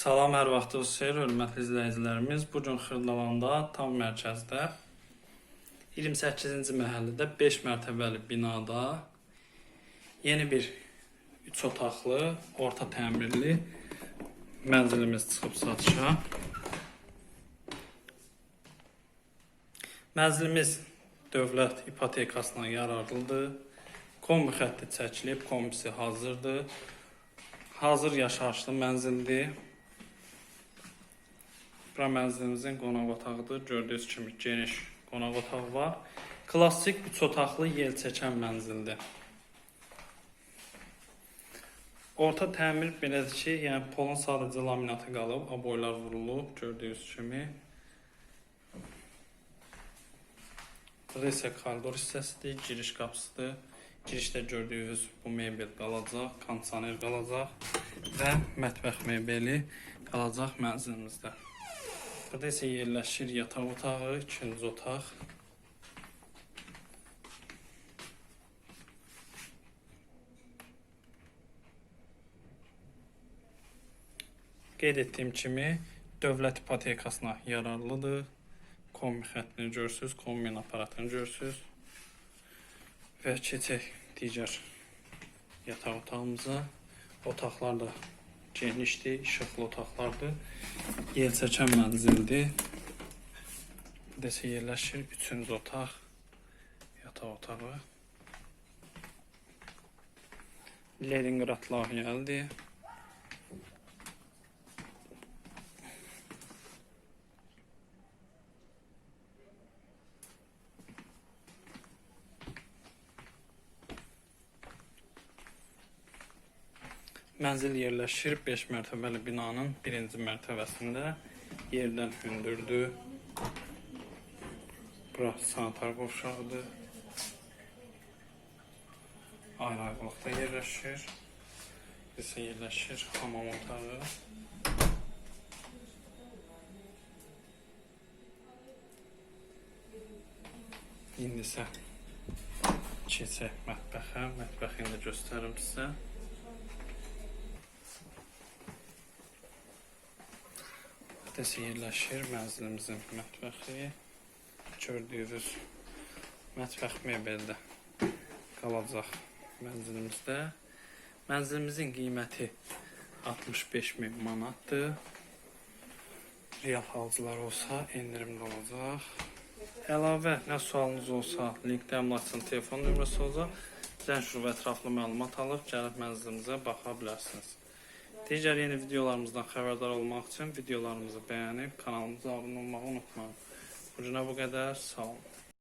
Salam, hər vaxtınız xeyir, hörmətli izləyicilərimiz. Bu Xırdalanda, tam mərkəzdə 28-ci məhəllədə 5 mərtəbəli binada yeni bir 3 otaqlı, orta təmirli mənzilimiz çıxıb satışa. Mənzilimiz dövlət ipotekasına yararlıdır. Kombi xətti çəkilib, kombisi hazırdır. Hazır yaşayışlı mənzildir. Bura mənzilimizin qonaq otağıdır. Gördüyünüz kimi geniş qonaq otağı var. Klassik 3 otaqlı yel çəkən mənzildir. Orta təmir belədir ki, yəni polun sadəcə laminatı qalıb, aboylar vurulub, gördüyünüz kimi. Burada isə koridor hissəsidir, giriş qapısıdır. Girişdə gördüyünüz bu mebel qalacaq, kondisioner qalacaq və mətbəx mebeli qalacaq mənzilimizdə. Burada isə yerləşir yataq otağı, ikinci otaq. Qeyd etdiyim kimi dövlət ipotekasına yararlıdır. Kombi xəttini görürsüz, kombin aparatını görürsüz. Və keçək digər yataq otağımıza. Otaqlar da genişdir, işıqlı otaqlardır. Yel çəkən mənzildir. Desə yerləşir üçüncü otaq, yataq otağı. Leningrad layihəlidir. Mənzil yerləşir 5 mərtəbəli binanın birinci mərtəbəsində. Yerdən hündürdür. Bura sanitar qovşağıdır. Ayrı-ayrılıqda yerləşir. İsə yerləşir hamam otağı. İndi isə keçək mətbəxə. Mətbəxini də göstərim. Burası yerləşir mənzilimizin mətbəxi. Gördüyünüz mətbəx mebeldə qalacaq mənzilimizdə. Mənzilimizin qiyməti 65 min manatdır. Real alıcılar olsa endirimli olacaq. Əlavə nə sualınız olsa, linkdə əmlakçının telefon nömrəsi olacaq. Zəng və ətraflı məlumat alıb gəlib mənzilimizə baxa bilərsiniz. Digər yeni videolarımızdan xəbərdar olmaq üçün videolarımızı bəyənib kanalımıza abunə olmağı unutmayın. Bu günə bu qədər. Sağ olun.